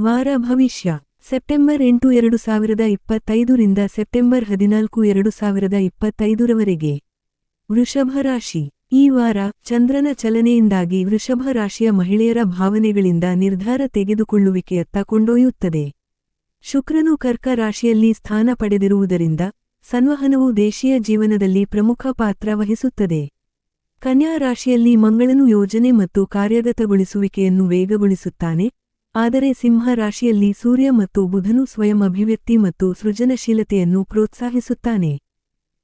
ವಾರ ಭವಿಷ್ಯ. ಸೆಪ್ಟೆಂಬರ್ ಎಂಟು ಎರಡು ಸಾವಿರದ ಇಪ್ಪತ್ತೈದರಿಂದ ಸೆಪ್ಟೆಂಬರ್ ಹದಿನಾಲ್ಕು ಎರಡು ಸಾವಿರದ ಇಪ್ಪತ್ತೈದರವರೆಗೆ ವೃಷಭ ರಾಶಿ. ಈ ವಾರ ಚಂದ್ರನ ಚಲನೆಯಿಂದಾಗಿ ವೃಷಭ ರಾಶಿಯ ಮಹಿಳೆಯರ ಭಾವನೆಗಳಿಂದ ನಿರ್ಧಾರ ತೆಗೆದುಕೊಳ್ಳುವಿಕೆಯತ್ತ ಕೊಂಡೊಯ್ಯುತ್ತದೆ. ಶುಕ್ರನು ಕರ್ಕ ರಾಶಿಯಲ್ಲಿ ಸ್ಥಾನ ಪಡೆದಿರುವುದರಿಂದ ಸಂವಹನವು ದೇಶೀಯ ಜೀವನದಲ್ಲಿ ಪ್ರಮುಖ ಪಾತ್ರ ವಹಿಸುತ್ತದೆ. ಕನ್ಯಾ ರಾಶಿಯಲ್ಲಿ ಮಂಗಳನು ಯೋಜನೆ ಮತ್ತು ಕಾರ್ಯಗತಗೊಳಿಸುವಿಕೆಯನ್ನು ವೇಗಗೊಳಿಸುತ್ತಾನೆ. ಆದರೆ ಸಿಂಹ ರಾಶಿಯಲ್ಲಿ ಸೂರ್ಯ ಮತ್ತು ಬುಧನು ಸ್ವಯಂ ಅಭಿವ್ಯಕ್ತಿ ಮತ್ತು ಸೃಜನಶೀಲತೆಯನ್ನು ಪ್ರೋತ್ಸಾಹಿಸುತ್ತಾನೆ.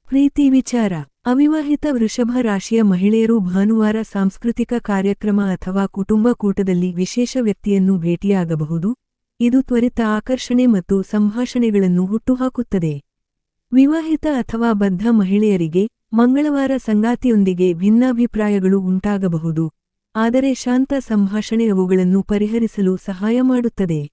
ಪ್ರೀತಿ ವಿಚಾರ. ಅವಿವಾಹಿತ ವೃಷಭ ರಾಶಿಯ ಮಹಿಳೆಯರು ಭಾನುವಾರ ಸಾಂಸ್ಕೃತಿಕ ಕಾರ್ಯಕ್ರಮ ಅಥವಾ ಕುಟುಂಬ ಕೂಟದಲ್ಲಿ ವಿಶೇಷ ವ್ಯಕ್ತಿಯನ್ನು ಭೇಟಿಯಾಗಬಹುದು. ಇದು ತ್ವರಿತ ಆಕರ್ಷಣೆ ಮತ್ತು ಸಂಭಾಷಣೆಗಳನ್ನು ಹುಟ್ಟುಹಾಕುತ್ತದೆ. ವಿವಾಹಿತ ಅಥವಾ ಬದ್ಧ ಮಹಿಳೆಯರಿಗೆ ಮಂಗಳವಾರ ಸಂಗಾತಿಯೊಂದಿಗೆ ಭಿನ್ನಾಭಿಪ್ರಾಯಗಳು ಉಂಟಾಗಬಹುದು. ಆದರೆ ಶಾಂತ ಸಂಭಾಷಣೆ ಅವುಗಳನ್ನು ಪರಿಹರಿಸಲು ಸಹಾಯ ಮಾಡುತ್ತದೆ.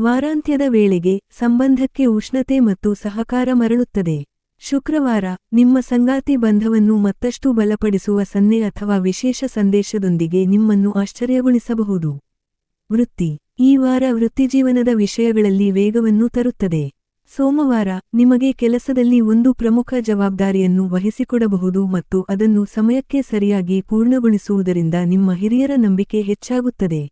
ವಾರಾಂತ್ಯದ ವೇಳೆಗೆ ಸಂಬಂಧಕ್ಕೆ ಉಷ್ಣತೆ ಮತ್ತು ಸಹಕಾರ ಮರಳುತ್ತದೆ. ಶುಕ್ರವಾರ ನಿಮ್ಮ ಸಂಗಾತಿ ಬಂಧವನ್ನು ಮತ್ತಷ್ಟು ಬಲಪಡಿಸುವ ಸನ್ನೆ ಅಥವಾ ವಿಶೇಷ ಸಂದೇಶದೊಂದಿಗೆ ನಿಮ್ಮನ್ನು ಆಶ್ಚರ್ಯಗೊಳಿಸಬಹುದು. ವೃತ್ತಿ ಈ ವಾರ ವೃತ್ತಿಜೀವನದ ವಿಷಯಗಳಲ್ಲಿ ವೇಗವನ್ನು ತರುತ್ತದೆ. ಸೋಮವಾರ ನಿಮಗೆ ಕೆಲಸದಲ್ಲಿ ಒಂದು ಪ್ರಮುಖ ಜವಾಬ್ದಾರಿಯನ್ನು ವಹಿಸಿಕೊಡಬಹುದು ಮತ್ತು ಅದನ್ನು ಸಮಯಕ್ಕೆ ಸರಿಯಾಗಿ ಪೂರ್ಣಗೊಳಿಸುವುದರಿಂದ ನಿಮ್ಮ ಹಿರಿಯರ ನಂಬಿಕೆ ಹೆಚ್ಚಾಗುತ್ತದೆ.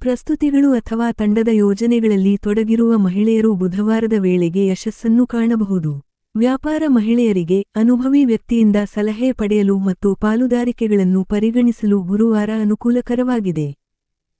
ಪ್ರಸ್ತುತಿಗಳು ಅಥವಾ ತಂಡದ ಯೋಜನೆಗಳಲ್ಲಿ ತೊಡಗಿರುವ ಮಹಿಳೆಯರು ಬುಧವಾರದ ವೇಳೆಗೆ ಯಶಸ್ಸನ್ನು ಕಾಣಬಹುದು. ವ್ಯಾಪಾರ ಮಹಿಳೆಯರಿಗೆ ಅನುಭವಿ ವ್ಯಕ್ತಿಯಿಂದ ಸಲಹೆ ಪಡೆಯಲು ಮತ್ತು ಪಾಲುದಾರಿಕೆಗಳನ್ನು ಪರಿಗಣಿಸಲು ಗುರುವಾರ ಅನುಕೂಲಕರವಾಗಿದೆ.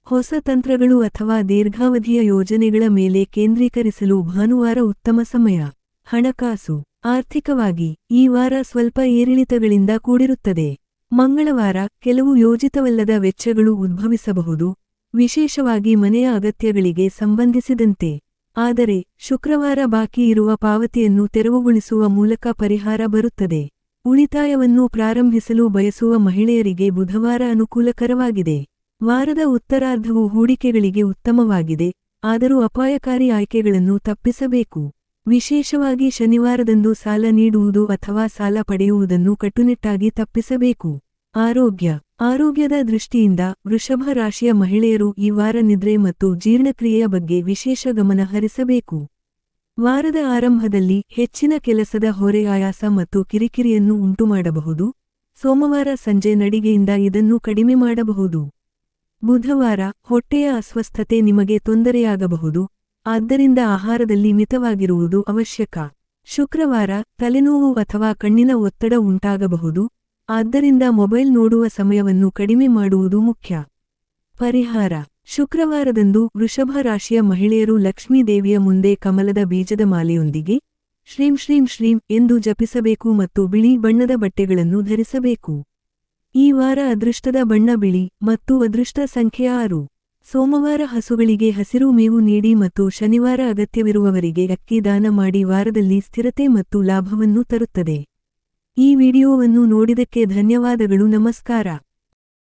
ಹೊಸ ತಂತ್ರಗಳು ಅಥವಾ ದೀರ್ಘಾವಧಿಯ ಯೋಜನೆಗಳ ಮೇಲೆ ಕೇಂದ್ರೀಕರಿಸಲು ಭಾನುವಾರ ಉತ್ತಮ ಸಮಯ. ಹಣಕಾಸು. ಆರ್ಥಿಕವಾಗಿ, ಈ ವಾರ ಸ್ವಲ್ಪ ಏರಿಳಿತಗಳಿಂದ ಕೂಡಿರುತ್ತದೆ. ಮಂಗಳವಾರ ಕೆಲವು ಯೋಜಿತವಲ್ಲದ ವೆಚ್ಚಗಳು ಉದ್ಭವಿಸಬಹುದು. ವಿಶೇಷವಾಗಿ ಮನೆಯ ಅಗತ್ಯಗಳಿಗೆ ಸಂಬಂಧಿಸಿದಂತೆ. ಆದರೆ, ಶುಕ್ರವಾರ ಬಾಕಿ ಇರುವ ಪಾವತಿಯನ್ನು ತೆರವುಗೊಳಿಸುವ ಮೂಲಕ ಪರಿಹಾರ ಬರುತ್ತದೆ. ಉಳಿತಾಯವನ್ನು ಪ್ರಾರಂಭಿಸಲು ಬಯಸುವ ಮಹಿಳೆಯರಿಗೆ ಬುಧವಾರ ಅನುಕೂಲಕರವಾಗಿದೆ. ವಾರದ ಉತ್ತರಾರ್ಧವು ಹೂಡಿಕೆಗಳಿಗೆ ಉತ್ತಮವಾಗಿದೆ, ಆದರೂ ಅಪಾಯಕಾರಿ ಆಯ್ಕೆಗಳನ್ನು ತಪ್ಪಿಸಬೇಕು. ವಿಶೇಷವಾಗಿ ಶನಿವಾರದಂದು ಸಾಲ ನೀಡುವುದು ಅಥವಾ ಸಾಲ ಪಡೆಯುವುದನ್ನು ಕಟ್ಟುನಿಟ್ಟಾಗಿ ತಪ್ಪಿಸಬೇಕು. ಆರೋಗ್ಯ. ಆರೋಗ್ಯದ ದೃಷ್ಟಿಯಿಂದ ವೃಷಭ ರಾಶಿಯ ಮಹಿಳೆಯರು ಈ ವಾರ ನಿದ್ರೆ ಮತ್ತು ಜೀರ್ಣಕ್ರಿಯೆಯ ಬಗ್ಗೆ ವಿಶೇಷ ಗಮನ ಹರಿಸಬೇಕು. ವಾರದ ಆರಂಭದಲ್ಲಿ ಹೆಚ್ಚಿನ ಕೆಲಸದ ಹೊರೆ ಆಯಾಸ ಮತ್ತು ಕಿರಿಕಿರಿಯನ್ನು ಉಂಟುಮಾಡಬಹುದು. ಸೋಮವಾರ ಸಂಜೆ ನಡಿಗೆಯಿಂದ ಇದನ್ನು ಕಡಿಮೆ ಮಾಡಬಹುದು. ಬುಧವಾರ ಹೊಟ್ಟೆಯ ಅಸ್ವಸ್ಥತೆ ನಿಮಗೆ ತೊಂದರೆಯಾಗಬಹುದು. ಆದ್ದರಿಂದ ಆಹಾರದಲ್ಲಿ ಮಿತವಾಗಿರುವುದು ಅವಶ್ಯಕ. ಶುಕ್ರವಾರ ತಲೆನೋವು ಅಥವಾ ಕಣ್ಣಿನ ಒತ್ತಡ ಉಂಟಾಗಬಹುದು. ಆದ್ದರಿಂದ ಮೊಬೈಲ್ ನೋಡುವ ಸಮಯವನ್ನು ಕಡಿಮೆ ಮಾಡುವುದು ಮುಖ್ಯ. ಪರಿಹಾರ. ಶುಕ್ರವಾರದಂದು ವೃಷಭ ರಾಶಿಯ ಮಹಿಳೆಯರು ಲಕ್ಷ್ಮೀದೇವಿಯ ಮುಂದೆ ಕಮಲದ ಬೀಜದ ಮಾಲೆಯೊಂದಿಗೆ ಶ್ರೀಂ ಶ್ರೀಂ ಶ್ರೀಂ ಎಂದು ಜಪಿಸಬೇಕು ಮತ್ತು ಬಿಳಿ ಬಣ್ಣದ ಬಟ್ಟೆಗಳನ್ನು ಧರಿಸಬೇಕು. ಈ ವಾರ ಅದೃಷ್ಟದ ಬಣ್ಣ ಬಿಳಿ ಮತ್ತು ಅದೃಷ್ಟ ಸಂಖ್ಯೆ ಆರು. ಸೋಮವಾರ ಹಸುಗಳಿಗೆ ಹಸಿರು ಮೇವು ನೀಡಿ ಮತ್ತು ಶನಿವಾರ ಅಗತ್ಯವಿರುವವರಿಗೆ ಅಕ್ಕಿ ದಾನ ಮಾಡಿ ವಾರದಲ್ಲಿ ಸ್ಥಿರತೆ ಮತ್ತು ಲಾಭವನ್ನು ತರುತ್ತದೆ. ಈ ವಿಡಿಯೋವನ್ನು ನೋಡಿದಕ್ಕೆ ಧನ್ಯವಾದಗಳು, ನಮಸ್ಕಾರ.